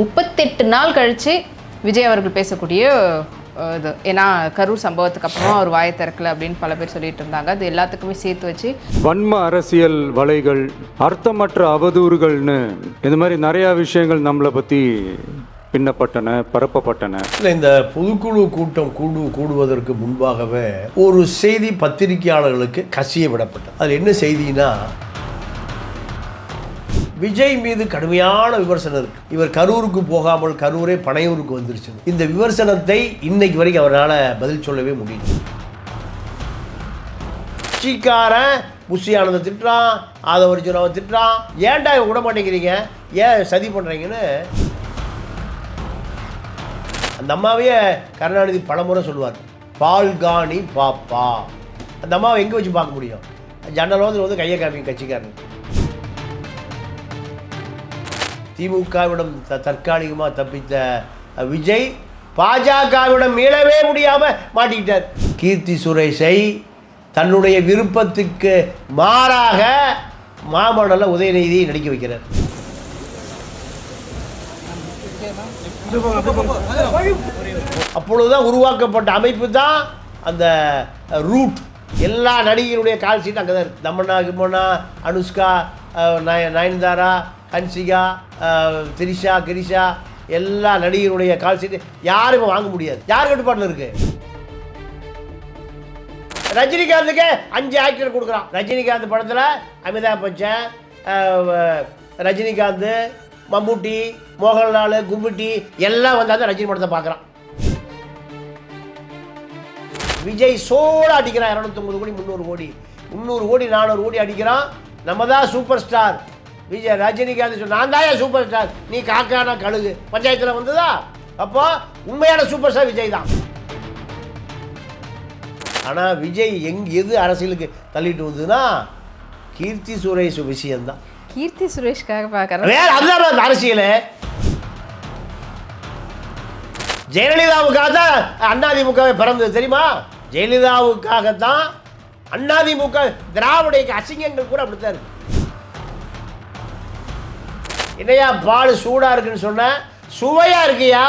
முப்பத்தெட்டு நாள் கழித்து விஜய் அவர்கள் பேசக்கூடிய இது. ஏன்னா கரூர் சம்பவத்துக்கு அப்புறமா அவர் வாயை திறக்கல அப்படின்னு பல பேர் சொல்லிட்டு இருந்தாங்க. அது எல்லாத்துக்குமே சேர்த்து வச்சு வன்ம அரசியல் வலைகள் அர்த்தமற்ற அவதூறுகள்னு இந்த மாதிரி நிறையா விஷயங்கள் நம்மளை பற்றி பின்னப்பட்டன பரப்பப்பட்டன. இல்லை இந்த பொதுக்குழு கூட்டம் கூடு கூடுவதற்கு முன்பாகவே ஒரு செய்தி பத்திரிகையாளர்களுக்கு கசிய விடப்பட்டது. அது என்ன செய்தினா விஜய் மீது கடுமையான விமர்சனம் இருக்கு. இவர் கரூருக்கு போகாமல் கரூரே பனையூருக்கு வந்துருச்சு. இந்த விமர்சனத்தை இன்னைக்கு வரைக்கும் அவரால் பதில் சொல்லவே முடியல. கட்சிக்காரன் புஷி ஆனந்த திட்டுறான் ஆதவர்ஜுனாவை திட்டுறான். ஏன்டா இவன் விட மாட்டேங்கிறீங்க? ஏன் சதி பண்ணுறீங்கன்னு அந்த அம்மாவையே கருணாநிதி பலமுறை சொல்லுவார். பால்காணி பாப்பா. அந்த அம்மாவை எங்கே வச்சு பார்க்க முடியும்? ஜன்னலோதில் வந்து கையை காமிங்க கட்சிக்காரன். திமுகவிடம் த தற்காலிகமாக தப்பித்த விஜய் பாஜகவிடம் மீளவே முடியாமல் மாட்டிக்கிட்டார். கீர்த்தி சுரேஷை தன்னுடைய விருப்பத்துக்கு மாறாக மாமண்டல உதயநிதி நடிக்க வைக்கிறார். அப்பொழுதுதான் உருவாக்கப்பட்ட அமைப்பு தான் அந்த ரூட். எல்லா நடிகருடைய கால் சீட் அங்கே தான் இருக்குது தமன்னா கிமன்னா அனுஷ்கா அஹ், நய நயன்தாரா ஹன்சிகா திரிஷா கிரிஷா எல்லா நடிகருடைய கால் சீட்டு யாருமே வாங்க முடியாது. யார் கட்டுப்பாட்டில் இருக்கு? ரஜினிகாந்துக்கு அஞ்சு ஆக்டர் கொடுக்குறான். ரஜினிகாந்த் படத்தில் அமிதாப் பச்சன் ரஜினிகாந்த் மம்முட்டி மோகன்லால் கும்மிட்டி எல்லாம் வந்தால் ரஜினி படத்தை பார்க்குறான். விஜய் சோழ அடிக்கிறான். இரநூத்தொம்பது கோடி முந்நூறு கோடி. முந்நூறு கோடி நானூறு கோடி அடிக்கிறான். நம்ம தான் சூப்பர் ஸ்டார் விஜய் ரஜினிகாந்த் சொன்ன நான் தான் சூப்பர் ஸ்டார் நீ காக்கான கழுகு. பஞ்சாயத்தில் வந்ததா? அப்போ உண்மையான சூப்பர் ஸ்டார் விஜய் தான். ஆனால் விஜய் எங் எது அரசியலுக்கு தள்ளிட்டு வந்ததுன்னா கீர்த்தி சுரேஷ் விஷயம்தான். கீர்த்தி சுரேஷ்காக பார்க்குறேன் வேற அதுதான் அந்த அரசியல். ஜெயலலிதாவுக்காக தான் அதிமுகவை பிறந்தது தெரியுமா? ஜெயலலிதாவுக்காகத்தான் அதிமுக திராவிட இயக்க அசிங்கங்கள் கூட அப்படித்தான் இருக்கு. என்னையா பால் சூடா இருக்குன்னு சொன்ன? சுவையா இருக்கியா?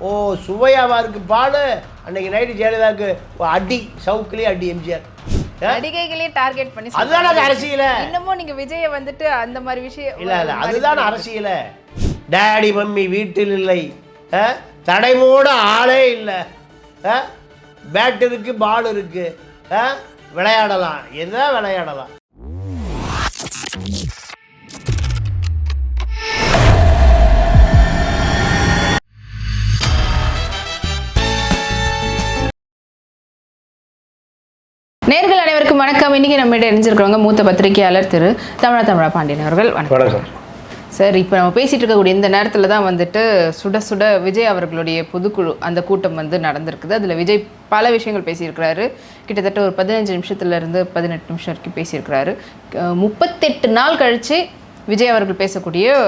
ஓ சுவையாவா இருக்கு பால். அன்னைக்கு நைட்டு ஜெயலலிதாவுக்கு அடி சவுக்கிலே அடி எம்ஜிஆர்? நடிகைகளே டார்கெட் பண்ணி அதுதானே அது. அரசியல. இன்னமும் நீங்க விஜயை வந்துட்டு அந்த மாதிரி விஷயம் இல்ல இல்ல அதுதான் அரசியல. டேடி மம்மி வீட்டில் இல்லை. ஆ? தடைமோட ஆளே இல்லை. பேட் இருக்கு பால் இருக்கு? விளையாடலாம். எதா விளையாடலாம். அனைவருக்கும் வணக்கம். இன்னைக்கு நம்ம இணைஞ்சிருக்கிறவங்க மூத்த பத்திரிகையாளர் திரு தமிழா தமிழா பாண்டியன் அவர்கள். வணக்கம். வணக்கம். சார் இப்போ நம்ம பேசிட்டு இருக்கக்கூடிய இந்த நேரத்தில் தான் வந்துட்டு சுட சுட விஜய் அவர்களுடைய பொதுக்குழு அந்த கூட்டம் வந்து நடந்திருக்குது. அதில் விஜய் பல விஷயங்கள் பேசியிருக்கிறாரு. கிட்டத்தட்ட ஒரு பதினஞ்சு நிமிஷத்துலேருந்து பதினெட்டு நிமிஷம் வரைக்கும் பேசியிருக்கிறாரு. முப்பத்தெட்டு நாள் கழித்து விஜய் அவர்கள் பேசக்கூடிய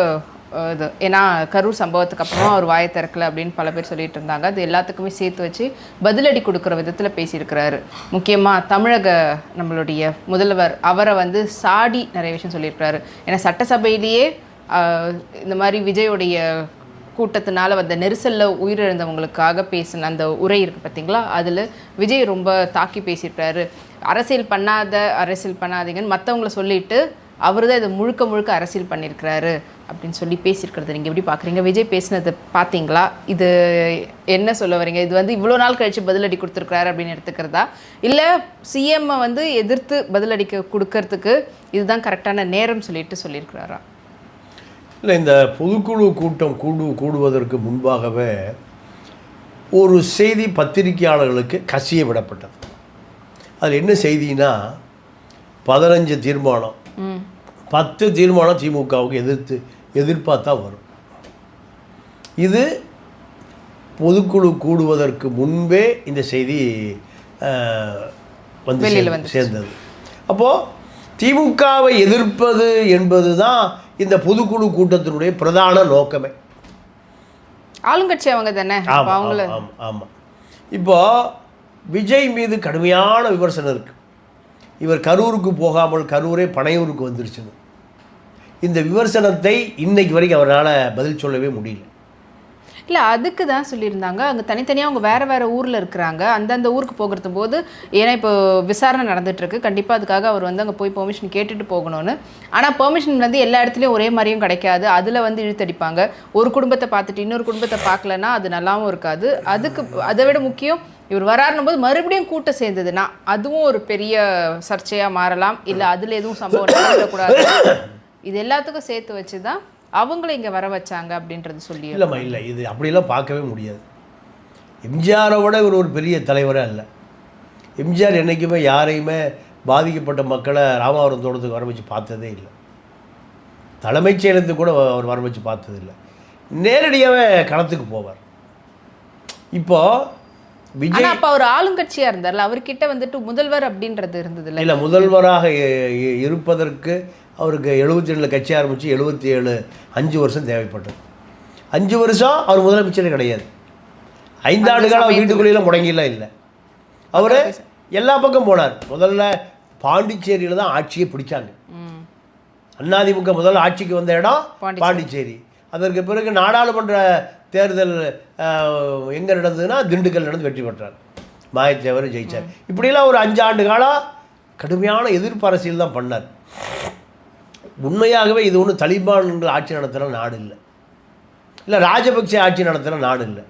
இது ஏன்னா கரூர் சம்பவத்துக்கு அப்புறமா அவர் வாயை திறக்கல அப்படின்னு பல பேர் சொல்லிட்டு இருந்தாங்க. அது எல்லாத்துக்குமே சேர்த்து வச்சு பதிலடி கொடுக்குற விதத்தில் பேசியிருக்கிறாரு. முக்கியமாக தமிழக நம்மளுடைய முதல்வர் அவரை வந்து சாடி நிறைய விஷயம் சொல்லியிருக்கிறாரு. ஏன்னா சட்டசபையிலேயே இந்த மாதிரி விஜயோடைய கூட்டத்தினால வந்த நெரிசலில் உயிரிழந்தவங்களுக்காக பேசின அந்த உரை இருக்குது பார்த்தீங்களா அதில் விஜய் ரொம்ப தாக்கி பேசியிருக்கிறாரு. அரசியல் பண்ணாத அரசியல் பண்ணாதீங்கன்னு மற்றவங்கள சொல்லிட்டு அவர் தான் இதை முழுக்க முழுக்க அரசியல் பண்ணியிருக்கிறாரு. அப்படின்னு சொல்லி பேசியிருக்கிறது நீங்கள் எப்படி பார்க்குறீங்க விஜய் பேசினதை பார்த்தீங்களா இது என்ன சொல்ல வரீங்க? இது வந்து இவ்வளோ நாள் கழித்து பதிலடி கொடுத்துருக்கிறாரு அப்படின்னு எடுத்துக்கிறதா? இல்லை சிஎம்மை வந்து எதிர்த்து பதிலடிக்க கொடுக்கறதுக்கு இதுதான் கரெக்டான நேரம் சொல்லிட்டு சொல்லியிருக்கிறாரா? இல்லை இந்த பொதுக்குழு கூட்டம் கூடு கூடுவதற்கு முன்பாகவே ஒரு செய்தி பத்திரிகையாளர்களுக்கு கசிய விடப்பட்டது. அதில் என்ன செய்தினா பதினஞ்சு தீர்மானம். பத்து தீர்மானம் திமுகவுக்கு எதிர்த்து எதிர்பார்த்தா வரும். இது பொதுக்குழு கூடுவதற்கு முன்பே இந்த செய்தி வந்து. சேர்ந்தது. அப்போது திமுகவை எதிர்ப்பது என்பது தான் இந்த பொதுக்குழு கூட்டத்தினுடைய பிரதான நோக்கமே. ஆளுங்கட்சி அவங்க தானே? ஆமாம் ஆமாம் விஜய் மீது கடுமையான விமர்சனம் இருக்கு. இவர் கரூருக்கு போகாமல் கரூரே பனையூருக்கு வந்துருச்சுன்னு. இந்த விமர்சனத்தை இன்னைக்கு வரைக்கும் அவரால் பதில் சொல்லவே முடியல. இல்லை அதுக்கு தான் சொல்லியிருந்தாங்க. அங்கே தனித்தனியாக அவங்க வேறு வேறு ஊரில் இருக்கிறாங்க. அந்தந்த ஊருக்கு போகிறது போது ஏன்னா இப்போ விசாரணை நடந்துட்டு இருக்கு கண்டிப்பாக அதுக்காக அவர் வந்து அங்கே போய் பெர்மிஷன் கேட்டுட்டு போகணும்னு. ஆனால் பெர்மிஷன் வந்து எல்லா இடத்துலையும் ஒரே மாதிரியும் கிடைக்காது. அதில் வந்து இழுத்தடிப்பாங்க. ஒரு குடும்பத்தை பார்த்துட்டு இன்னொரு குடும்பத்தை பார்க்கலன்னா அது நல்லாவும் இருக்காது. அதுக்கு அதை விட முக்கியம் இவர் வராருன்னும் போது மறுபடியும் கூட்டம் சேர்ந்ததுன்னா அதுவும் ஒரு பெரிய சர்ச்சையாக மாறலாம். இல்லை அதில் எதுவும் சம்பவம் நடந்துடக்கூடாது இது எல்லாத்துக்கும் சேர்த்து வச்சு தான் அவங்கள இங்கே வர வச்சாங்க அப்படின்றது சொல்லி இல்லைம்மா இல்லை. இது அப்படிலாம் பார்க்கவே முடியாது. எம்ஜிஆரை விட இவர் ஒரு பெரிய தலைவரே அல்ல. எம்ஜிஆர் என்றைக்குமே யாரையுமே பாதிக்கப்பட்ட மக்களை ராமாவரம் தோட்டத்துக்கு வர வச்சு பார்த்ததே இல்லை. தலைமைச் செயலத்துக்கு கூட அவர் வர வச்சு பார்த்தது இல்லை. நேரடியாகவே களத்துக்கு போவார். இப்போ விஜய் அப்ப அவர் ஆளுங்கட்சியா இருந்தார்ல? அவர்கிட்ட வந்துட்டு முதல்வர் அப்படின்றது இருந்தது இல்லை? முதல்வராக இருப்பதற்கு அவருக்கு எழுபத்தி ரெண்டில் கட்சி ஆரம்பித்து எழுபத்தி ஏழு அஞ்சு வருஷம் தேவைப்பட்டது. அஞ்சு வருஷம் அவர் முதலமைச்சரே கிடையாது. ஐந்தாண்டு காலம் அவர் வீட்டுக்குள்ளேயும் முடங்கிலாம் இல்லை. அவர் எல்லா பக்கம் போனார். முதல்ல பாண்டிச்சேரியில் தான் ஆட்சியை பிடிச்சாங்க. அதிமுக முதல்ல ஆட்சிக்கு வந்த இடம் பாண்டிச்சேரி. அதற்கு பிறகு நாடாளுமன்ற தேர்தல் எங்கே நடந்ததுன்னா திண்டுக்கல் நடந்து வெற்றி பெற்றார். மாயத்தேவர் ஜெயிச்சார். இப்படிலாம் ஒரு அஞ்சு ஆண்டு காலம் கடுமையான எதிர்ப்பு அரசியல் தான் பண்ணார். உண்மையாகவே இது ஒன்றும் தலிபான்கள் ஆட்சி நடத்துகிற நாடு இல்லை. இல்லை ராஜபக்சே ஆட்சி நடத்துகிற நாடு இல்லை.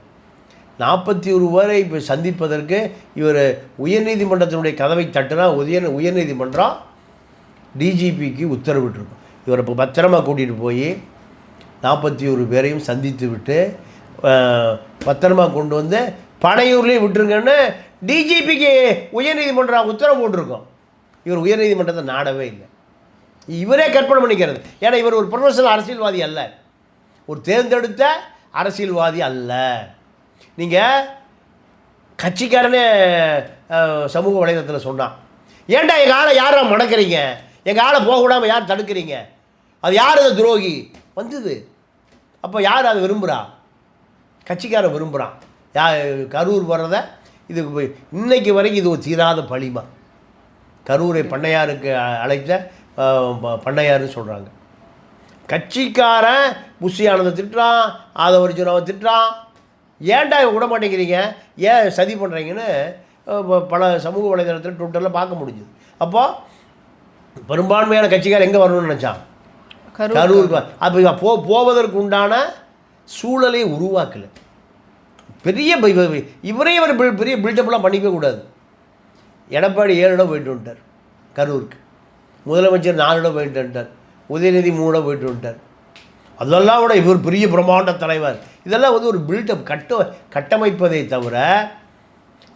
நாற்பத்தி ஒரு பேரை இப்போ சந்திப்பதற்கு இவர் உயர்நீதிமன்றத்தினுடைய கதவை தட்டுனா உயர் உயர்நீதிமன்றம் டிஜிபிக்கு உத்தரவிட்டிருக்கும். இவரை இப்போ பத்திரமா கூட்டிகிட்டு போய் நாற்பத்தி ஒரு பேரையும் சந்தித்து விட்டு பத்திரமாக பத்திரமா கொண்டு வந்து பனையூர்லேயும் விட்டுருங்கன்னு டிஜிபிக்கு உயர்நீதிமன்றம் உத்தரவு போட்டிருக்கோம். இவர் உயர்நீதிமன்றத்தை நாடவே இல்லை. இவரே கற்பனை பண்ணிக்கிறது. ஏன்னா இவர் ஒரு ப்ரொஃபஷனல் அரசியல்வாதி அல்ல. ஒரு தேர்ந்தெடுத்த அரசியல்வாதி அல்ல. நீங்கள் கட்சிக்காரனே சமூக வலைதளத்தில் சொன்னான். ஏன்டா எங்கள் ஆளை யாரை மணக்கிறீங்க? எங்கள் ஆளை போக விடாமல் யார் தடுக்கிறீங்க? அது யார் அது துரோகி? வந்தது. அப்போ யார் அதை விரும்புகிறா கட்சிக்காரன் விரும்புகிறான் யா கரூர் வர்றத இது இன்னைக்கு வரைக்கும் இது ஒரு தீராத பழிமா. கரூரை பண்ணையாருக்கு அழைத்த பண்ணையாருன்னு சொல்கிறாங்க கட்சிக்காரன் புஷி ஆனந்தை திட்டுறான் ஆதவர்ஜுனாவை திட்டுறான். ஏன்டா விட மாட்டேங்கிறீங்க? ஏன் சதி பண்ணுறீங்கன்னு பல சமூக வலைதளத்தில் ட்விட்டரில் பார்க்க முடிஞ்சுது. அப்போ பெரும்பான்மையான கட்சிக்காரன் எங்கே வரணும்னு நினச்சான்? கரூர். கரூருக்கு அப்போ போ போவதற்கு உண்டான சூழலை உருவாக்கல. பெரிய இவரே பில்- பெரிய பில்டப்லாம் பண்ணிக்கவே கூடாது. எடப்பாடி ஏழு இடம் போயிட்டு வந்துட்டார் கரூருக்கு. முதலமைச்சர் நாலு போயிட்டு வந்துட்டார். உதயநிதி மூணு போயிட்டு வந்துட்டார். அதெல்லாம் விட இவர் பெரிய பிரம்மாண்ட தலைவர். இதெல்லாம் வந்து ஒரு பில்டப் கட்ட கட்டமைப்பதை தவிர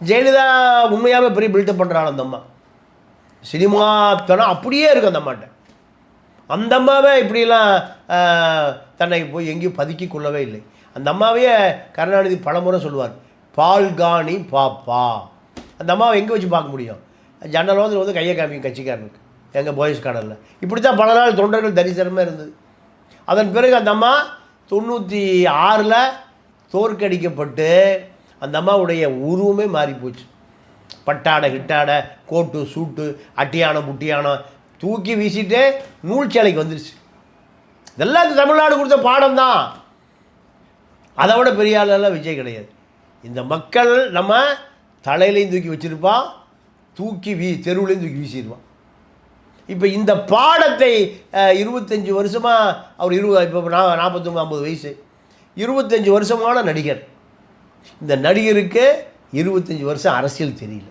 ஜெயலலிதா உண்மையாகவே பெரிய பில்டப் பண்ணுறாள் அந்த அம்மா. சினிமாத்தனம் அப்படியே இருக்கும் அந்த அம்மாட்ட. அந்த அம்மாவே இப்படிலாம் தன்னை போய் எங்கேயும் பதுக்கி கொள்ளவே இல்லை. அந்த அம்மாவையே கருணாநிதி பலமுறை சொல்லுவார். பால்காணி பாப்பா. அந்த அம்மாவை எங்கே வச்சு பார்க்க முடியும்? ஜன்னல் வந்து வந்து கையை காமிக்கும் கட்சிக்காரனுக்கு. எங்கள் பாய்ஸ் கடலில். இப்படி தான் பல நாள் தொண்டர்கள் தரிசனமாக இருந்தது. அதன் பிறகு அந்த அம்மா தொண்ணூற்றி ஆறில் தோற்கடிக்கப்பட்டு அந்த அம்மாவுடைய உருவமே மாறிப்போச்சு பட்டாடை கிட்டாடை கோட்டு சூட்டு அட்டியானம் புட்டியானம் தூக்கி வீசிட்டு நூல் சேலைக்கு வந்துருச்சு. இதெல்லாம் இந்த தமிழ்நாடு கொடுத்த பாடம் தான் அதை விட பெரிய ஆளெல்லாம் விஜய் கிடையாது. இந்த மக்கள் நம்ம தலையிலையும் தூக்கி வச்சிருப்பான் தூக்கி வீ தெருவுலையும் தூக்கி வீசிடுவான் இப்போ இந்த பாடத்தை இருபத்தஞ்சு வருஷமாக அவர் இருபது இப்போ நான் நாற்பத்தொம்பது ஐம்பது வயசு. இருபத்தஞ்சு வருஷமான நடிகர். இந்த நடிகருக்கு இருபத்தஞ்சு வருஷம் அரசியல் தெரியல.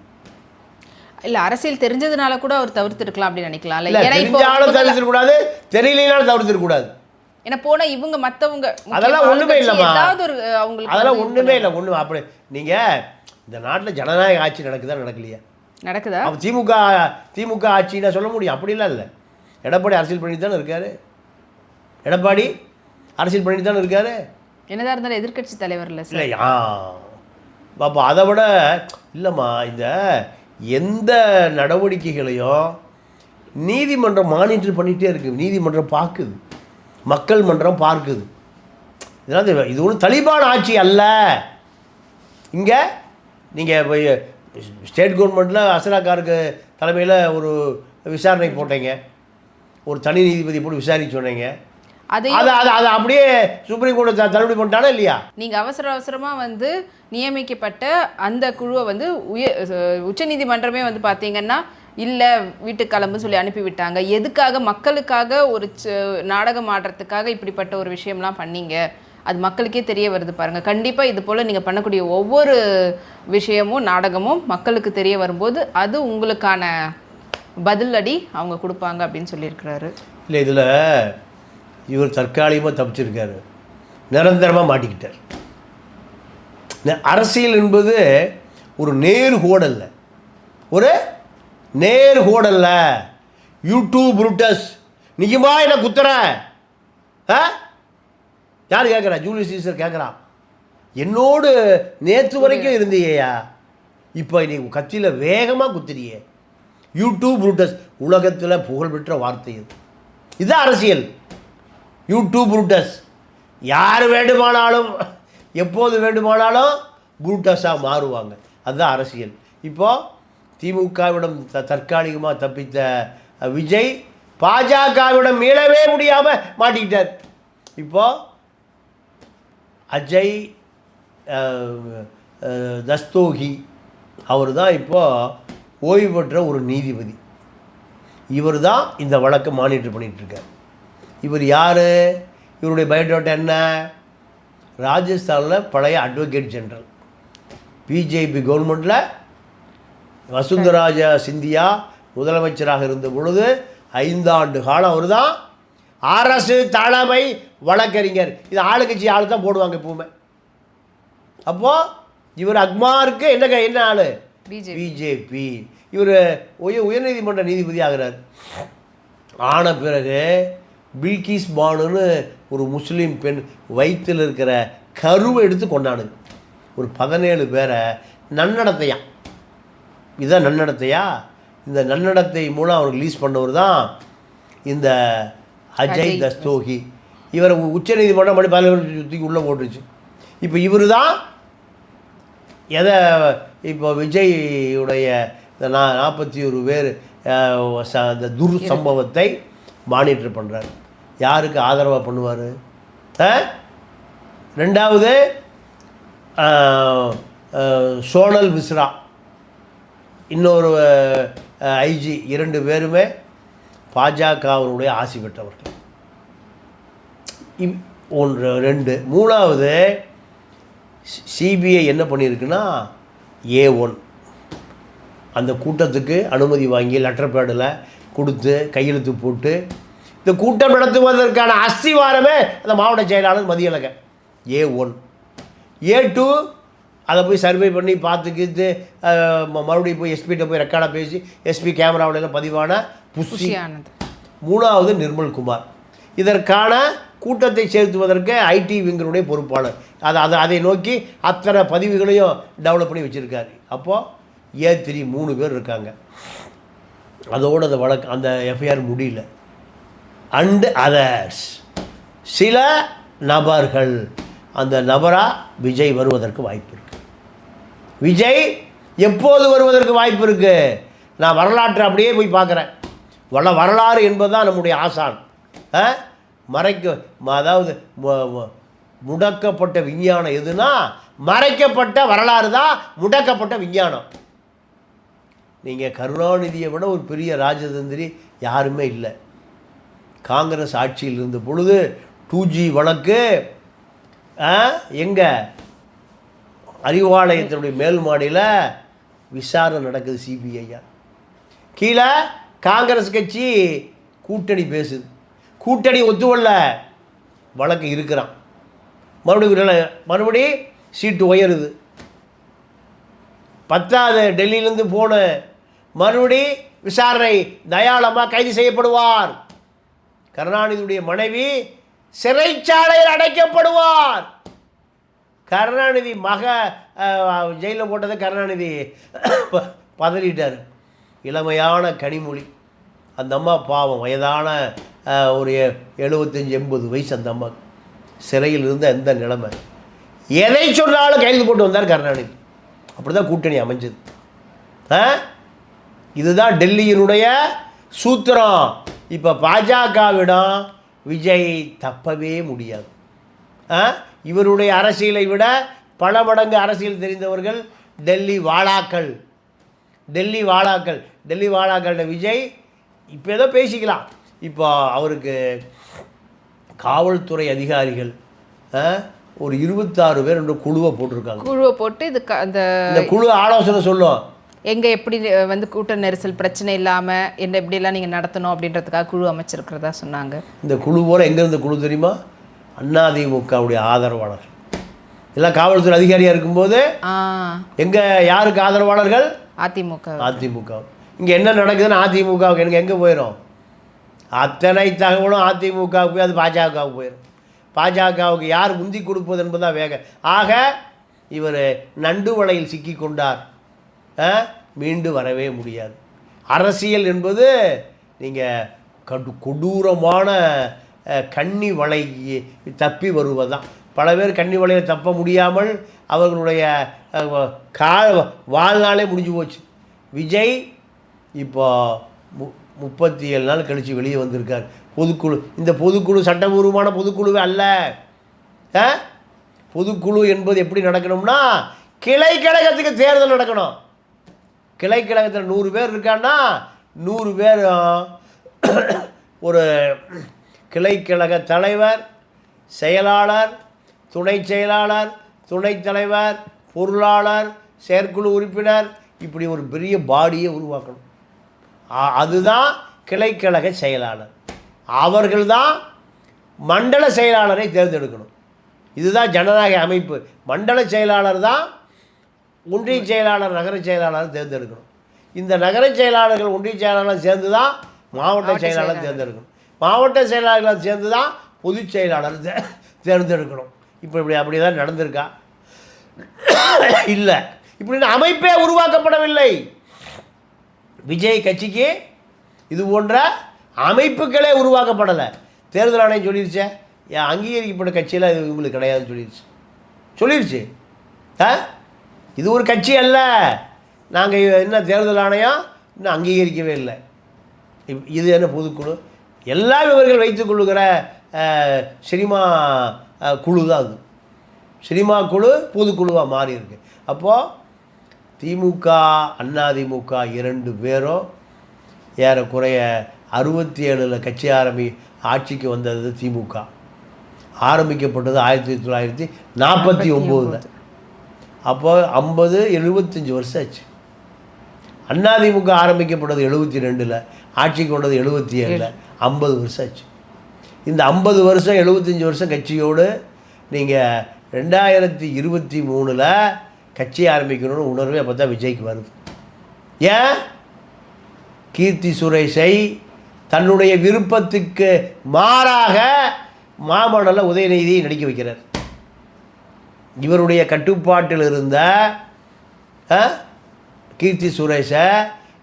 இல்ல அரசியல் தெரிஞ்சதுனால கூட அவர் தவிர்த்து இருக்கலாம் அப்படின்னு நினைக்கலாம். தெரிஞ்சாலும் தவிர்த்திருக்கூடாது தெரியலைனாலும் தவிர்த்திருக்கூடாது ஏன்னா போன இவங்க மத்தவங்க அதெல்லாம் ஒண்ணுமே இல்லைம்மா. ஏதாவது ஒரு அவங்களுக்கு அதெல்லாம் ஒன்றுமே இல்லை ஒன்றும் அப்படி நீங்கள் இந்த நாட்டில் ஜனநாயக ஆட்சி நடக்குதா நடக்கலையா? நடக்குதா? அப்போ திமுக திமுக ஆட்சின்னா சொல்ல முடியும். அப்படிலாம் இல்லை. எடப்பாடி அரசியல் பண்ணி தானே இருக்காரு. எடப்பாடி அரசியல் பண்ணி தானே இருக்காரு. என்னதான் இருந்தாலும் எதிர்க்கட்சி தலைவர் இல்ல சார். இல்லை ஆ பாப்பா அதை விட இல்லைம்மா இந்த எந்த நடவடிக்கைகளையும் நீதிமன்றம் மானிட்டர் பண்ணிகிட்டே இருக்கு. நீதிமன்றம் பார்க்குது. மக்கள் மன்றம் பார்க்குது. இதெல்லாம் இது- ஒன்றும் தலிபான் ஆட்சி அல்ல. இங்கே நீங்கள் ஸ்டேட் கவர்மெண்ட்டில் அசராக்காருக்கு தலைமையில் ஒரு விசாரணை போட்டீங்க. ஒரு தனி நீதிபதி போட்டு விசாரிச்சு சொன்னீங்க. அதை அதை அதை அப்படியே சுப்ரீம் கோர்ட் த- தள்ளுபடி பண்ணிட்டானா இல்லையா? நீங்க அவசர அவசரமா வந்து நியமிக்கப்பட்ட அந்த குழுவை வந்து உய உச்சநீதிமன்றமே வந்து பாத்தீங்கன்னா இல்ல வீட்டுக்கு கிளம்பு சொல்லி அனுப்பி விட்டாங்க எதுக்காக மக்களுக்காக ஒரு நாடகம் ஆடுறதுக்காக இப்படிப்பட்ட ஒரு விஷயம்லாம் பண்ணீங்க? அது மக்களுக்கே தெரிய வருது பாருங்கள் கண்டிப்பாக இது போல் நீங்கள் பண்ணக்கூடிய ஒவ்வொரு விஷயமும் நாடகமும் மக்களுக்கு தெரிய வரும்போது அது உங்களுக்கான பதிலடி அவங்க கொடுப்பாங்க அப்படின்னு சொல்லியிருக்கிறாரு. இல்லை இதில் இவர் தற்காலிகமாக தப்பிச்சிருக்காரு. நிரந்தரமாக மாட்டிக்கிட்டார். அரசியல் என்பது ஒரு நேர்கோடல்ல ஒரு நேர்கோடல்ல யூடியூப் புருட்டஸ். நிஜமா என்ன குத்துற? ஆ? யார் கேட்குறா? ஜூலியஸ் சீசர் கேட்குறான் என்னோடு நேற்று வரைக்கும் இருந்தீயா இப்போ நீ கத்தியில் வேகமாக குத்துறியே. யூடியூப் புரூட்டஸ் உலகத்தில் புகழ்பெற்ற வார்த்தை இது. இதுதான் அரசியல். யூடியூப் புரூட்டஸ் யார் வேண்டுமானாலும் எப்போது வேண்டுமானாலும் புரூட்டஸாக மாறுவாங்க. அதுதான் அரசியல். இப்போது திமுகவிடம் த தற்காலிகமாக தப்பித்த விஜய் பாஜகவிடம் மீளவே முடியாமல் மாட்டிக்கிட்டார். இப்போது அஜய் தஸ்தோகி அவர் தான் இப்போது ஓய்வு பெற்ற ஒரு நீதிபதி. இவர் தான் இந்த வழக்கை மானிட்டர் பண்ணிகிட்ருக்கார் இவர் யார்? இவருடைய பயோடேட்டா என்ன? ராஜஸ்தானில் பழைய அட்வொகேட் ஜெனரல் பிஜேபி கவர்மெண்ட்டில் வசுந்தராஜ சிந்தியா முதலமைச்சராக இருந்த பொழுது ஐந்தாண்டு காலம் அவர் தான் அரசு தலைமை வழக்கறிஞர். இது ஆளுங்கட்சி ஆள் தான் போடுவாங்க எப்பவுமே. அப்போது இவர் அக்மாருக்கு என்ன என்ன ஆள்? பிஜேபி. இவர் உய உயர்நீதிமன்ற நீதிபதி ஆகிறார். ஆன பிறகு பில்கிஸ் பானுன்னு ஒரு முஸ்லீம் பெண் வயிற்றில் இருக்கிற கருவை எடுத்து கொண்டாடுது. ஒரு பதினேழு பேரை நன்னடத்தையாம் இதுதான் நன்னடத்தையா? இந்த நன்னடத்தை மூலம் அவர் ரிலீஸ் பண்ணவர் தான் இந்த அஜய் தஸ்தோகி. இவரை உச்ச நீதிமன்றம் மணி பதினேழு தூக்கி உள்ளே போட்டுருச்சு. இப்போ இவர் தான் எதை இப்போ விஜயுடைய இந்த நா நாற்பத்தி ஒரு பேர் இந்த துர் சம்பவத்தை மானிட்டர் பண்ணுறாரு யாருக்கு ஆதரவாக பண்ணுவார்? ரெண்டாவது சோனல் மிஸ்ரா. இன்னொரு ஐஜி இரண்டு பேருமே பாஜகவினுடைய ஆசி பெற்றவர்கள். இப் ஒன்று ரெண்டு. மூணாவது சிபிஐ என்ன பண்ணியிருக்குன்னா ஏ ஒன். அந்த கூட்டத்துக்கு அனுமதி வாங்கி லெட்டர் பேடில் கொடுத்து கையெழுத்து போட்டு இந்த கூட்டம் நடத்துவதற்கான அஸ்திவாரமே அந்த மாவட்ட செயலாளர் Mathiyazhagan. A one. A two அதை போய் சர்வே பண்ணி பார்த்துக்கிட்டு மறுபடியும் போய் எஸ்பிகிட்ட போய் ரெக்கார்டாக பேசி எஸ்பி கேமராவில பதிவான புஷி. மூணாவது நிர்மல் குமார். இதற்கான கூட்டத்தை சேர்த்துவதற்கு ஐடி விங்கருடைய பொறுப்பாளர். அது அதை அதை நோக்கி அத்தனை பதிவுகளையும் டெவலப் பண்ணி வச்சுருக்காரு. அப்போது ஏ த்ரீ மூணு பேர் இருக்காங்க. அதோடு அந்த வழக்கு அந்த எஃப்ஐஆர் முடியல. அண்டு அதர்ஸ் சில நபர்கள். அந்த நபராக விஜய் வருவதற்கு வாய்ப்பு விஜய் எப்போது வருவதற்கு வாய்ப்பு இருக்குது நான் வரலாற்றை அப்படியே போய் பார்க்குறேன். வள வரலாறு என்பது தான் நம்முடைய ஆசான். ஆ? மறைக்க அதாவது முடக்கப்பட்ட விஞ்ஞானம் எதுனா மறைக்கப்பட்ட வரலாறு தான் முடக்கப்பட்ட விஞ்ஞானம். நீங்கள் கருணாநிதியை விட ஒரு பெரிய ராஜதந்திரி யாருமே இல்லை. காங்கிரஸ் ஆட்சியில் இருந்த பொழுது டூ ஜி வழக்கு எங்கே? அறிவாலயத்தினுடைய மேல் மாடியில் விசாரணை நடக்குது சிபிஐயா கீழே காங்கிரஸ் கட்சி கூட்டணி பேசுது. கூட்டணி ஒத்துக்கொள்ள வழக்கு இருக்கிறான். மறுபடியும் மறுபடி சீட்டு உயருது. பத்தாவது டெல்லியிலேருந்து போன மறுபடி விசாரணை தயாளமாக கைது செய்யப்படுவார். கருணாநிதியுடைய மனைவி சிறைச்சாலையில் அடைக்கப்படுவார். கருணாநிதி மக ஜெயிலில் போட்டதை கருணாநிதி பதறிட்டார். இளமையான கனிமொழி. அந்த அம்மா பாவம். வயதான ஒரு எ- எண்பது வயசு அந்த அம்மா. சிறையில் இருந்த எந்த நிலைமை? எதை சொன்னாலும் கைது போட்டு வந்தார் கருணாநிதி. அப்படி தான் கூட்டணி அமைஞ்சது. ஆ இதுதான் டெல்லியினுடைய சூத்திரம். இப்போ பாஜகவிடம் விஜய் தப்பவே முடியாது. ஆ? இவருடைய அரசியலை விட பல மடங்கு அரசியல் தெரிந்தவர்கள் டெல்லி வாழாக்கள் டெல்லி வாழாக்கள் டெல்லி வாழாக்கள்ட விஜய் இப்போ ஏதோ பேசிக்கலாம். இப்போ அவருக்கு காவல்துறை அதிகாரிகள் ஒரு இருபத்தாறு பேர் என்ற குழுவை போட்டிருக்காங்க. குழுவை போட்டு இது அந்த இந்த குழு ஆலோசனை சொல்லும். எங்க எப்படி வந்து கூட்ட நெரிசல் பிரச்சனை இல்லாம என்ன எப்படியெல்லாம் நீங்க நடத்தணும் அப்படின்றதுக்காக குழு அமைச்சிருக்கிறதா சொன்னாங்க. இந்த குழு போல எங்கேருந்து குழு தெரியுமா? அதிமுகவுடைய ஆதரவாளர் எல்லாம் காவல்துறை அதிகாரியாக இருக்கும்போது எங்கே யாருக்கு ஆதரவாளர்கள்? அதிமுக. அதிமுக. இங்கே என்ன நடக்குதுன்னு அதிமுகவுக்கு எனக்கு எங்கே போயிடும் அத்தனை தகவலும் அதிமுகவுக்கு போய் அது பாஜகவுக்கு போயிடும் பாஜகவுக்கு யார் முந்தி கொடுப்பது என்பதுதான் வேக. ஆக இவர் நண்டு வலையில் சிக்கி கொண்டார்? மீண்டு வரவே முடியாது. அரசியல் என்பது நீங்கள் கடு கொடூரமான கன்னி வலை தப்பி வருவதுதான். பல பேர் கன்னி வலையில் தப்ப முடியாமல் அவர்களுடைய கா வாழ்நாளே முடிஞ்சு போச்சு. விஜய் இப்போ மு முப்பத்தி ஏழு நாள் கழித்து வெளியே வந்திருக்கார். பொதுக்குழு இந்த பொதுக்குழு சட்டபூர்வமான பொதுக்குழுவே அல்ல. ஆ? பொதுக்குழு என்பது எப்படி நடக்கணும்னா கிளை கழகத்துக்கு தேர்தல் நடக்கணும். கிளை கழகத்தில் நூறு பேர் இருக்கான்னா நூறு பேர் ஒரு கிளைக்கழக தலைவர் செயலாளர் துணை செயலாளர் துணைத் தலைவர் பொருளாளர் செயற்குழு உறுப்பினர் இப்படி ஒரு பெரிய பாடியை உருவாக்கணும். அதுதான் கிளைக்கழக செயலாளர். அவர்கள்தான் மண்டல செயலாளரை தேர்ந்தெடுக்கணும். இதுதான் ஜனநாயக அமைப்பு. மண்டல செயலாளர் தான் ஒன்றிய செயலாளர் நகர செயலாளர் தேர்ந்தெடுக்கணும். இந்த நகர செயலாளர்கள் ஒன்றிய செயலாளர் சேர்ந்து தான் மாவட்ட செயலாளர். தேர்ந்தெடுக்கணும். மாவட்ட செயலாளர்கள் சேர்ந்து தான் பொதுச் செயலாளர் தே- தேர்ந்தெடுக்கணும். இப்போ இப்படி அப்படி தான் நடந்திருக்கா? இல்லை. இப்படி அமைப்பே உருவாக்கப்படவில்லை. விஜய் கட்சிக்கு இது போன்ற அமைப்புகளே உருவாக்கப்படலை. தேர்தல் ஆணையம் சொல்லிருச்சே. என் அங்கீகரிக்கப்பட்ட கட்சியில் இது உங்களுக்கு கிடையாதுன்னு சொல்லிருச்சு. சொல்லிருச்சு. ஆ? இது ஒரு கட்சி அல்ல. நாங்கள் என்ன தேர்தல் ஆணையம்? இன்னும் அங்கீகரிக்கவே இல்லை. இப்- இது என்ன பொதுக்குழு? எல்லாம் இவர்கள் வைத்துக்கொள்ளுகிற சினிமா குழு தான் அது. சினிமா குழு பொதுக்குழுவாக மாறி இருக்கு. அப்போது திமுக அதிமுக இரண்டு பேரும் ஏறக்குறைய அறுபத்தி ஏழில் கட்சி ஆரம்பி ஆட்சிக்கு வந்தது திமுக. ஆரம்பிக்கப்பட்டது ஆயிரத்தி தொள்ளாயிரத்தி நாற்பத்தி ஒம்போதில். அப்போ ஐம்பது எழுபத்தஞ்சி வருஷம் ஆச்சு. அதிமுக ஆரம்பிக்கப்பட்டது எழுபத்தி ரெண்டில். ஆட்சிக்கு வந்தது எழுபத்தி ஏழில். ஐம்பது வருஷம் ஆச்சு. இந்த ஐம்பது வருஷம் எழுபத்தஞ்சி வருஷம் கட்சியோடு நீங்கள் ரெண்டாயிரத்தி இருபத்தி மூணில் கட்சி ஆரம்பிக்கணும்னு உணர்வே அப்போ தான் விஜய்க்கு வருது. ஏன்? கீர்த்தி சுரேஷை தன்னுடைய விருப்பத்துக்கு மாறாக மாமண்டல உதயநிதியை நடிக்க வைக்கிறார். இவருடைய கட்டுப்பாட்டில் இருந்த கீர்த்தி சுரேஷை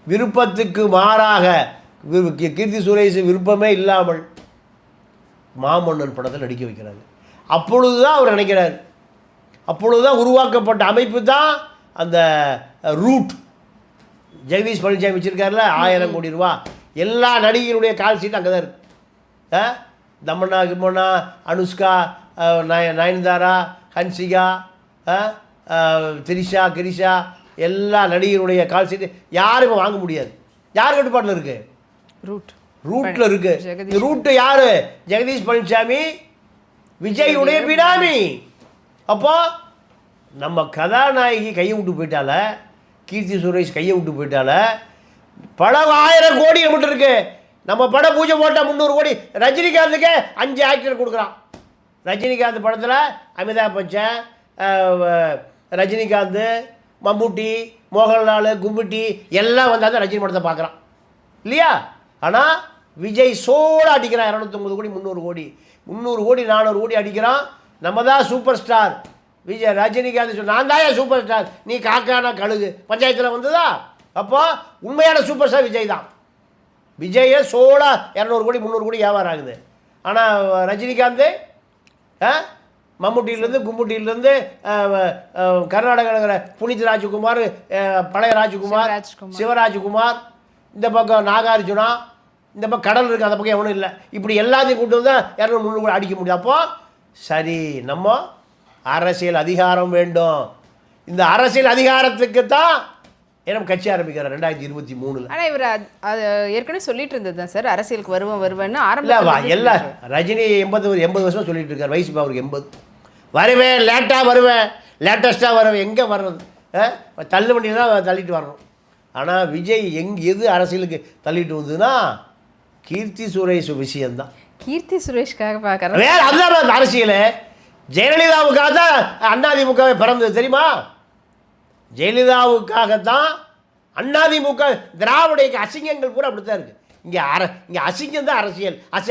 விருப்பத்துக்கு மாறாக கீர்த்தி சுரேஷ் விருப்பமே இல்லாமல் மாமன்னன் படத்தில் நடிக்க வைக்கிறாங்க. அப்பொழுது தான் அவர் நினைக்கிறார். அப்பொழுது தான் உருவாக்கப்பட்ட அமைப்பு தான் அந்த ரூட். ஜெகதீஷ் பழனிசாமி வச்சுருக்காருல ஆயிரம் கோடி ரூபா. எல்லா நடிகருடைய கால் சீட் அங்கே தான் இருக்கு. ஆ? தமன்னா கிமன்னா அனுஷ்கா நய நயன்தாரா ஹன்சிகா ஆ? திரிஷா கிரிஷா எல்லா நடிகருடைய கால் சீட்டு யாருமே வாங்க முடியாது. யார் கட்டுப்பாட்டில் இருக்குது ரூட் ரூட்ல இருக்கு. இந்த ரூட்டு யாரு? ஜெகதீஷ் பழனிசாமி விஜயுடைய பினாமி. அப்போ நம்ம கதாநாயகி கையை விட்டு போயிட்டால கீர்த்தி சுரேஷ் கையை விட்டு போயிட்டால படம் ஆயிரம் கோடி மட்டும் இருக்கு. நம்ம படம் பூஜை போட்டால் முந்நூறு கோடி. ரஜினிகாந்துக்கு அஞ்சு ஆக்டர் கொடுக்குறான். ரஜினிகாந்த் படத்தில் அமிதாப் பச்சன் ரஜினிகாந்த் மம்முட்டி மோகன்லால் கும்மிட்டி எல்லாம் வந்தால் தான் ரஜினி படத்தை பார்க்குறான். இல்லையா? ஆனால் விஜய் சோழ அடிக்கிறான். இரநூத்தொம்பது கோடி முந்நூறு கோடி. முந்நூறு கோடி நானூறு கோடி அடிக்கிறான். நம்ம தான் சூப்பர் ஸ்டார் விஜய் ரஜினிகாந்த் சொல் நான் தான் சூப்பர் ஸ்டார் நீ காக்கானா கழுகு. பஞ்சாயத்தில் வந்ததா? அப்போ உண்மையான சூப்பர் ஸ்டார் விஜய் தான். விஜயை சோழா இரநூறு கோடி முந்நூறு கோடி வியாபாரம் ஆகுது. ஆனால் ரஜினிகாந்த் மம்முட்டியிலேருந்து கும்முட்டியிலேருந்து கர்நாடகாவில் புனித் ராஜ்குமார் பழைய ராஜ்குமார் சிவராஜ்குமார். இந்த பக்கம் நாகார்ஜுனா இந்த பக்கம் கடல் இருக்குது அந்த பக்கம் எவனும் இல்லை. இப்படி எல்லாத்தையும் கூட்டு வந்தால் இரநூறு முந்நூறு கூட அடிக்க முடியும் அப்போ சரி நம்ம அரசியல் அதிகாரம் வேண்டும். இந்த அரசியல் அதிகாரத்துக்கு தான் நம்ம கட்சி ஆரம்பிக்கிறோம் ரெண்டாயிரத்தி இருபத்தி மூணில். ஆனா இவர் அது- ஏற்கனவே சொல்லிட்டு இருந்தது தான் சார். அரசியலுக்கு வருவேன் வருவேன்னு ஆரம்ப எல்லா ரஜினி எண்பது எண்பது வருஷம் சொல்லிட்டு இருக்கார். வயசு அவருக்கு எண்பது. வருவேன் லேட்டாக வருவேன். லேட்டஸ்ட்டாக வருவேன். எங்கே வர்றது? தள்ளு வண்டி தான் தள்ளிட்டு வரணும். ஆனால் விஜய் எங் எது அரசியலுக்கு தள்ளிட்டு வந்ததுன்னா கீர்த்தி சுரேஷ் விஷயம்தான். கீர்த்தி சுரேஷ்காக பார்க்கறேன் வேற அதுதான் அரசியல். ஜெயலலிதாவுக்காக தான் அதிமுகவை பிறந்தது தெரியுமா? ஜெயலலிதாவுக்காகத்தான் அதிமுக திராவிட இயக்க அசிங்கங்கள் பூரா அப்படி தான் இருக்குது இங்கே அர இங்கே அசிங்கம் தான் அரசியல். அச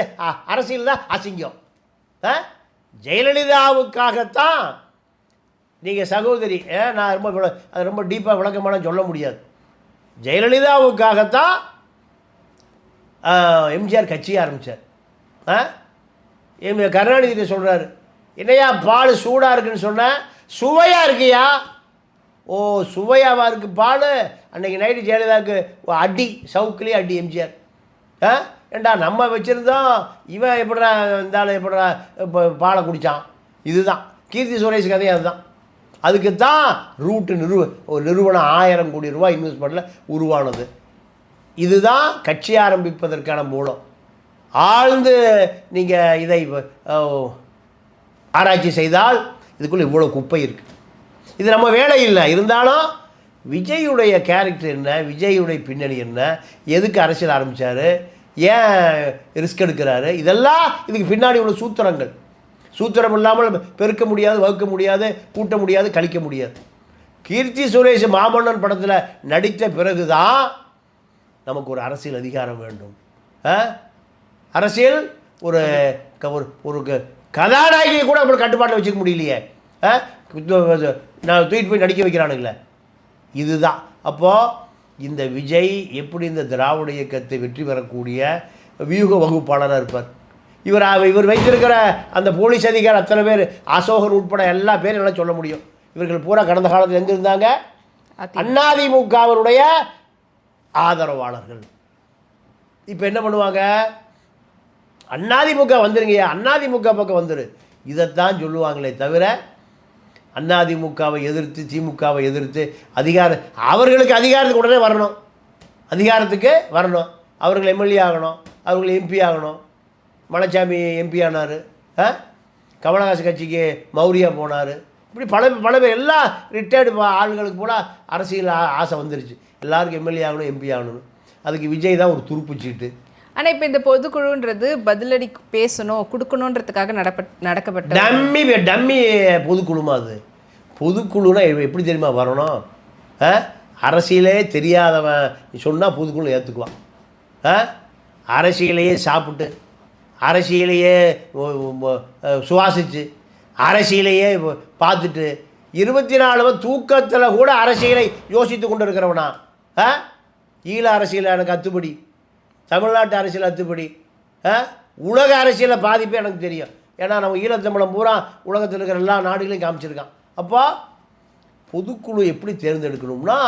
அரசியல் தான் அசிங்கம்? ஜெயலலிதாவுக்காகத்தான் நீங்கள் சகோதரி நான் ரொம்ப அது ரொம்ப டீப்பாக விளக்கமான சொல்ல முடியாது. ஜெயலலிதாவுக்காகத்தான் எம்ஜிஆர் கட்சி ஆரம்பித்தார் ஆ? எம். கருணாநிதி சொல்கிறாரு என்னையா பால் சூடாக இருக்குன்னு சொன்னேன் சுவையாக இருக்கியா? ஓ சுவையாவா இருக்குது பால். அன்னைக்கு நைட்டு ஜெயலலிதாவுக்கு அடி சவுக்குலேயே அடி எம்ஜிஆர். ஆ? ஏண்டா நம்ம வச்சுருந்தோம் இவன் எப்படா இருந்தாலும் எப்படா இப்போ பாலை குடித்தான் இதுதான். கீர்த்தி சுரேஷ் கதையும் அதுதான். அதுக்கு தான் ரூட்டு நிறுவ ஒரு நிறுவனம் ஆயிரம் கோடி ரூபாய் இன்வெஸ்ட்மெண்ட்டில் உருவானது. இதுதான் கட்சி ஆரம்பிப்பதற்கான மூலம். ஆழ்ந்து நீங்கள் இதை ஆராய்ச்சி செய்தால் இதுக்குள்ளே இவ்வளோ குப்பை இருக்குது இது நம்ம வேலை இல்லை. இருந்தாலும் விஜயுடைய கேரக்டர் என்ன? விஜயுடைய பின்னணி என்ன? எதுக்கு அரசியல் ஆரம்பித்தார் ஏன் ரிஸ்க் எடுக்கிறாரு? இதெல்லாம் இதுக்கு பின்னாடி உள்ள சூத்திரங்கள். சூத்திரம் இல்லாமல் பெருக்க முடியாது வகுக்க முடியாது கூட்ட முடியாது கழிக்க முடியாது. கீர்த்தி சுரேஷ் மாமன்னன் படத்தில் நடித்த பிறகு தான் நமக்கு ஒரு அரசியல் அதிகாரம் வேண்டும். ஆ? அரசியல் ஒரு ஒரு ஒரு க- கதாநாயகியை கூட நம்மளுக்கு கட்டுப்பாட்டில் வச்சுக்க முடியலையே. ஆ? நான் தூக்கிட்டு போய் நடிக்க வைக்கிறானுங்களே. இதுதான். அப்போது இந்த விஜய் எப்படி இந்த திராவிட இயக்கத்தை வெற்றி பெறக்கூடிய வியூக வகுப்பாளராக இருப்பார்? இவர் இவர் வைத்திருக்கிற அந்த போலீஸ் அதிகாரி அத்தனை பேர் அசோகர் உட்பட எல்லா பேரும் எல்லாம் சொல்ல முடியும். இவர்கள் பூரா கடந்த காலத்தில் எங்கே இருந்தாங்க? அதிமுகவினுடைய ஆதரவாளர்கள். இப்போ என்ன பண்ணுவாங்க? அண்ணாதிமுக வந்துருங்கய்யா அண்ணாதிமுக பக்கம் வந்துரு. இதைத்தான் சொல்லுவாங்களே தவிர அதிமுகவை எதிர்த்து திமுகவை எதிர்த்து அதிகார அவர்களுக்கு அதிகாரத்துக்கு உடனே வரணும். அதிகாரத்துக்கு வரணும். அவர்கள் எம்எல்ஏ ஆகணும் அவர்கள் எம்பி ஆகணும். மலைச்சாமி எம்பி ஆனார் கமலஹாசன் கட்சிக்கு மௌரியா போனார். இப்படி பல பல பேர் எல்லா ரிட்டையர்டு ஆளுங்களுக்கு கூட அரசியல் ஆசை வந்துருச்சு. எல்லாருக்கும் எம்எல்ஏ ஆகணும் எம்பி ஆகணும்னு அதுக்கு விஜய் தான் ஒரு துருப்பு சீட்டு. ஆனா இப்ப இந்த பொதுக்குழுன்றது பதிலடி பேசணும் கொடுக்கணுன்றதுக்காக நடப்ப நடக்கப்பட்ட டம்மி டம்மி பொதுக்குழுமா அது? பொதுக்குழுனா எப்படி தெரியுமா வரணும்? அரசியலே தெரியாதவன் சொன்னால் பொதுக்குழு ஏற்றுக்குவான்? அரசியலையே சாப்பிட்டு அரசியலையே சுவாசித்து அரசியலையே பார்த்துட்டு இருபத்தி நாலு தூக்கத்தில் கூட அரசியலை யோசித்து கொண்டு இருக்கிறவனா ஆ? ஈழ அரசியல் எனக்கு அத்துப்படி தமிழ்நாட்டு அரசியல் அத்துப்படி ஆ? உலக அரசியலை பாதிப்பு எனக்கு தெரியும். ஏன்னா நம்ம ஈழத்தமிழம் பூரா உலகத்தில் இருக்கிற எல்லா நாடுகளையும் காமிச்சிருக்கான். அப்போ பொதுக்குழு எப்படி தேர்ந்தெடுக்கணும்னா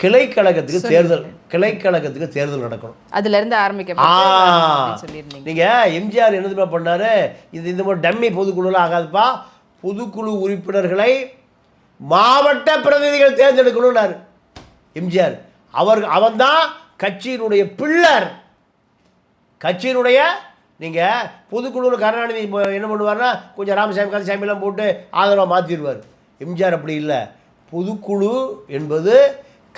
கிளைக்கழகத்துக்கு தேர்தல் கிளைக்கழகத்துக்கு தேர்தல் நடக்கணும். அதுல இருந்து ஆ. ஆரம்பிக்கப்பட்டு சொல்லியிருந்தீங்க. நீங்கள் எம்ஜிஆர் என்ன தெரியுமா பண்ணாரு? இது இந்த மாதிரி டம்மி பொதுக்குழுலாம் ஆகாதுப்பா. பொதுக்குழு உறுப்பினர்களை மாவட்ட பிரதிநிதிகள் தேர்ந்தெடுக்கணும்னாரு. எம்ஜிஆர். அவர் அவன்தான் கட்சியினுடைய பிள்ளர் கட்சியினுடைய நீங்கள் பொதுக்குழுவில் கருணாநிதி என்ன பண்ணுவார்னா கொஞ்சம் ராமசாமி கந்தசாமிலாம் போட்டு ஆதரவாக மாற்றிடுவார் எம்ஜிஆர் அப்படி இல்லை. பொதுக்குழு என்பது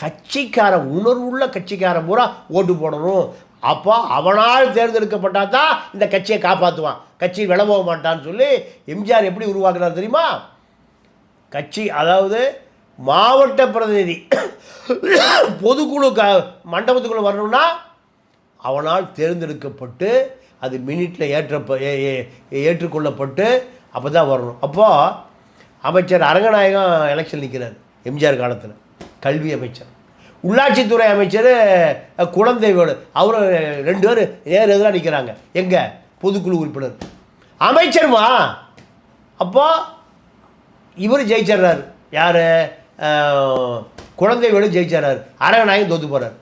கட்சிக்கார உணர்வுள்ள கட்சிக்காரன் பூரா ஓட்டு போடணும். அப்போ அவனால் தேர்ந்தெடுக்கப்பட்டால் தான் இந்த கட்சியை காப்பாற்றுவான். கட்சி விள போக மாட்டான்னு சொல்லி எம்ஜிஆர் எப்படி உருவாக்குனார் தெரியுமா? கட்சி அதாவது மாவட்ட பிரதிநிதி பொதுக்குழு க மண்டபத்துக்குள்ளே வரணும்னா அவனால் தேர்ந்தெடுக்கப்பட்டு அது மினிட்டில் ஏற்றப்ப ஏ- ஏ- ஏற்றுக்கொள்ளப்பட்டு அப்போ தான் வரணும். அப்போது அமைச்சர் அரங்கநாயகம் எலெக்ஷன் நிற்கிறார் எம்ஜிஆர் காலத்தில். கல்வி அமைச்சர். உள்ளாட்சித்துறை அமைச்சர் அஹ், அவர் ரெண்டு பேர் நேர் எதிராக நிற்கிறாங்க எங்கே? பொதுக்குழு உறுப்பினர். அமைச்சர்மா? அப்போ இவர் ஜெயிச்சிடுறாரு. யார்? குழந்தை வேலு ஜெயிச்சிடுறாரு. அரங்கநாயகம் தோத்து போகிறார்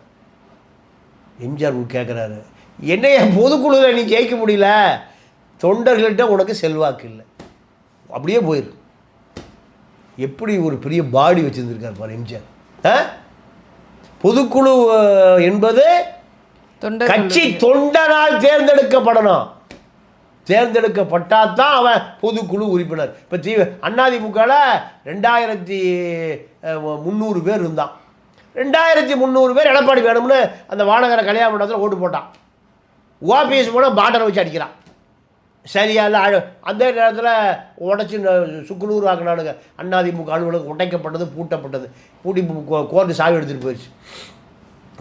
எம்ஜிஆர் கேட்குறாரு என்னைய பொதுக்குழுவில் நீ ஜெயிக்க முடியல. தொண்டர்கள்ட்ட உனக்கு செல்வாக்கு இல்லை. அப்படியே போயிரு. எப்படி ஒரு பெரிய பாடி வச்சுருந்துருக்கார் பாரு எம்ஜிஆர். பொதுக்குழு என்பது கட்சி தொண்டனால் தேர்ந்தெடுக்கப்படணும். தேர்ந்தெடுக்கப்பட்டால் தான் அவன் பொதுக்குழு உறுப்பினர். இப்போ தி அதிமுகவில் ரெண்டாயிரத்தி முந்நூறு பேர் இருந்தான். ரெண்டாயிரத்தி முந்நூறு பேர் எடப்பாடி வேணும்னு அந்த வானகர கல்யாண மண்டபத்தில் ஓட்டு போட்டான். ஓபிஎஸ் போனால் பாட்டரை வச்சு அடிக்கிறான். சரியா இல்லை அழ. அந்த நேரத்தில் உடச்சி சுக்குநூறு ஆக்கினானுங்க. அதிமுக அலுவலகம் உடைக்கப்பட்டது பூட்டப்பட்டது. பூட்டி கோர்ட்டு சாவி எடுத்துகிட்டு போயிடுச்சு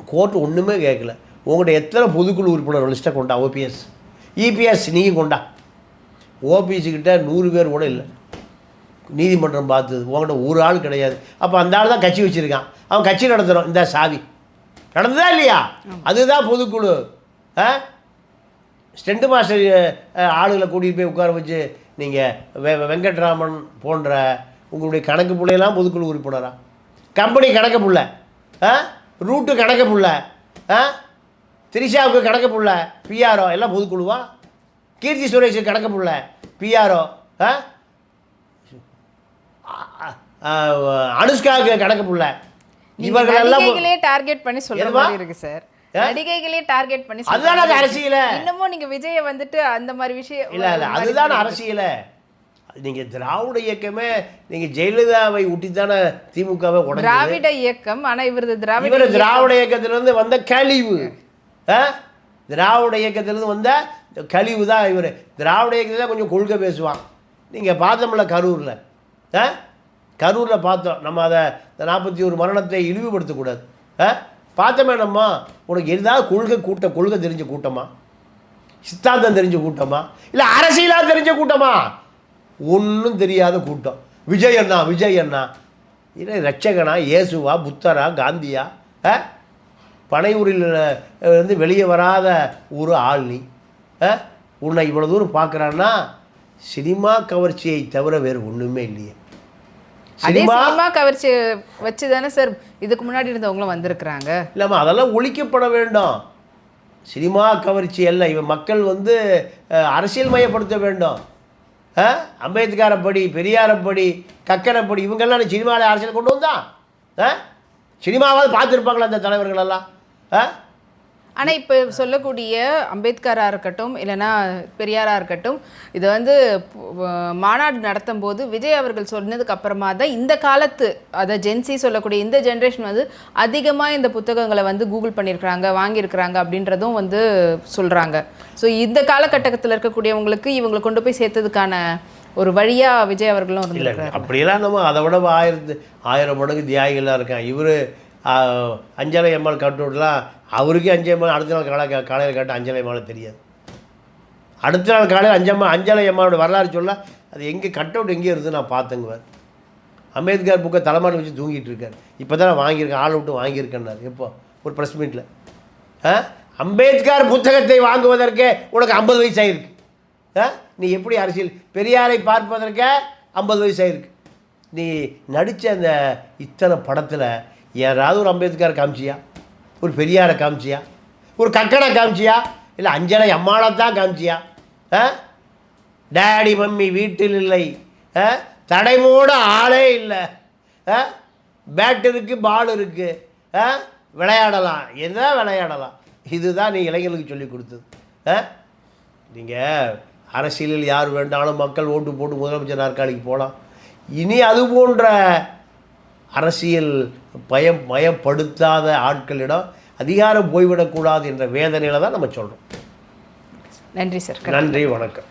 கோர்ட்டு ஒன்றுமே கேட்கல உங்கள்கிட்ட எத்தனை பொதுக்குழு உறுப்பினர் லிஸ்ட்டை கொண்டா? ஓபிஎஸ் இபிஎஸ் நீங்கள் கொண்டா. ஓபிஎஸ் கிட்ட நூறு பேர் கூட இல்லை. நீதிமன்றம் பார்த்தது. உங்கள்கிட்ட ஒரு ஆள் கிடையாது. அப்போ அந்த ஆள் தான் கட்சி வச்சுருக்கான். அவன் கட்சி நடத்துகிறோம் இந்த சாவி. நடந்ததா இல்லையா? அதுதான் பொதுக்குழு. ஆ? ஸ்டெண்ட் மாஸ்டர் ஆளுகளை கூட்டிகிட்டு போய் உட்கார வச்சு நீங்கள் வெ வெங்கட்ராமன் போன்ற உங்களுடைய கணக்கு பிள்ளையெல்லாம் பொதுக்குழு உறுப்பினரா? கம்பெனி கணக்கு புள்ள. ஆ ரூட்டு கணக்கு புள்ள. ஆ திரிஷாவுக்கு கணக்கு புள்ள. பிஆர்ஓ எல்லாம் பொதுக்குழுவா? கீர்த்தி சுரேஷுக்கு கணக்கு புள்ள. பிஆர்ஓ ஆ அனுஷ்காவுக்கு கணக்கு புள்ள. இவர்கள் எல்லாம் டார்கெட் பண்ணி? மாதிரி இருக்கு சார்? நடிகைகளே டார்கெட் பண்ணி அதுதானே அது. அரசியல. இன்னமும் நீங்க விஜய வந்துட்டு அந்த மாதிரி விஷயம் இல்லை இல்லை அதுதான் அரசியலை. நீங்கள் திராவிட இயக்கமே நீங்கள் ஜெயலலிதாவை ஊட்டி தானே திமுகவை உடனே திராவிட இயக்கம் ஆனா இவரது திராவிட இவர் திராவிட இயக்கத்திலிருந்து வந்த கழிவு? திராவிட இயக்கத்திலிருந்து வந்த கழிவு தான் இவர். திராவிட இயக்கத்தில் கொஞ்சம் கொள்கை பேசுவான். நீங்கள் பார்த்தோம்ல கரூரில். ஆ? கரூரில் பார்த்தோம். நம்ம அதை நாற்பத்தி ஒரு மரணத்தை இழிவுபடுத்தக்கூடாது. ஆ? பார்த்தமேனம்மா உனக்கு எதாவது கொள்கை கூட்ட கொள்கை தெரிஞ்ச கூட்டமா? சித்தாந்தம் தெரிஞ்ச கூட்டமா? இல்லை அரசியலாக தெரிஞ்ச கூட்டமா? ஒன்றும் தெரியாத கூட்டம். விஜய் அண்ணா விஜய் அண்ணா. இல்லை ரட்சகனா இயேசுவா புத்தரா காந்தியா? ஆ? பனையூரில் இருந்து வந்து வெளியே வராத ஒரு ஆள் நீ. ஆ? உன்னை இவ்வளோ தூரம் பார்க்குறான்னா சினிமா கவர்ச்சியை தவிர வேறு ஒன்றுமே இல்லையே. அதே சினிமா கவர்ச்சி வச்சு தானே சார் இதுக்கு முன்னாடி இருந்தவங்களும் வந்திருக்கிறாங்க. இல்லாமல் அதெல்லாம் ஒழிக்கப்பட வேண்டும். சினிமா கவர்ச்சி அல்ல இவன் மக்கள் வந்து அரசியல் மயப்படுத்த வேண்டும்? அம்பேத்கரப்படி பெரியாரப்படி கக்கனப்படி இவங்கெல்லாம் சினிமாவில் அரசியல் கொண்டு வந்தா? ஆ சினிமாவாவது பார்த்துருப்பாங்களா அந்த தலைவர்கள் எல்லாம் ஆ ஆனா இப்ப சொல்லக்கூடிய அம்பேத்கரா இருக்கட்டும் இல்லைன்னா பெரியாரா இருக்கட்டும் இது வந்து மாநாடு நடத்தும் போது விஜய் அவர்கள் சொன்னதுக்கு அப்புறமா தான் இந்த காலத்து அதை ஜென்சி சொல்லக்கூடிய இந்த ஜென்ரேஷன் வந்து அதிகமா இந்த புத்தகங்களை வந்து கூகுள் பண்ணியிருக்கிறாங்க வாங்கியிருக்கிறாங்க அப்படின்றதும் வந்து சொல்றாங்க. ஸோ இந்த காலகட்டத்தில் இருக்கக்கூடியவங்களுக்கு இவங்களை கொண்டு போய் சேர்த்ததுக்கான ஒரு வழியா விஜய் அவர்களும் இல்லை அப்படியெல்லாம் நம்ம அதை விட ஆயிரத்து ஆயிரம் மடங்கு தியாகிகளாக இருக்கான் இவர் அஞ்சலை அம்மாள் கட்டோட்டெலாம் அவருக்கே அஞ்சலை அம்மாள் அடுத்த நாள் காலை காலையில் கேட்டால் அஞ்சலை அம்மாவை தெரியாது. அடுத்த நாள் காலையில் அஞ்சம்மா அஞ்சலை அம்மாவோட வரலாறு சொல்ல அது எங்கே கட் அவுட் எங்கேயும் இருந்து நான் பார்த்தேங்குவார் அம்பேத்கர் புக்கை தலைமாட்டி வச்சு தூங்கிட்டு இருக்கார். இப்போ தான் நான் வாங்கியிருக்கேன் ஆள் விட்டு வாங்கியிருக்கேன்னாரு. எப்போ? ஒரு ப்ரெஸ் மீட்டில் ஆ? அம்பேத்கர் புத்தகத்தை வாங்குவதற்கே உனக்கு ஐம்பது வயசு ஆகிருக்கு ஆ? நீ எப்படி அரசியல் பெரியாரை பார்ப்பதற்கே ஐம்பது வயசு நீ நடித்த அந்த இத்தனை படத்தில் யாராவது ஒரு அம்பேத்கர் காமிச்சியா? ஒரு பெரியாரை காமிச்சியா? ஒரு கக்கனை காமிச்சியா? இல்லை அஞ்சலை அம்மாளைத்தான் காமிச்சியா? ஆ? டேடி மம்மி வீட்டில் இல்லை. ஆ? தடைமோட ஆளே இல்லை. ஆ? பேட் இருக்குது பால் இருக்குது ஆ? விளையாடலாம். என்ன விளையாடலாம்? இதுதான் நீ இளைஞர்களுக்கு சொல்லி கொடுத்தது. ஆ? நீங்கள் அரசியலில் யார் வேண்டாலும் மக்கள் ஓட்டு போட்டு முதலமைச்சர் நாற்காலிக்கு போகலாம். இனி அது போன்ற அரசியல் பயம் மயப்படுத்தாத ஆட்களிடம் அதிகாரம் போய்விடக்கூடாது என்ற வேதனையில் தான் நம்ம சொல்கிறோம் நன்றி சார். நன்றி வணக்கம்.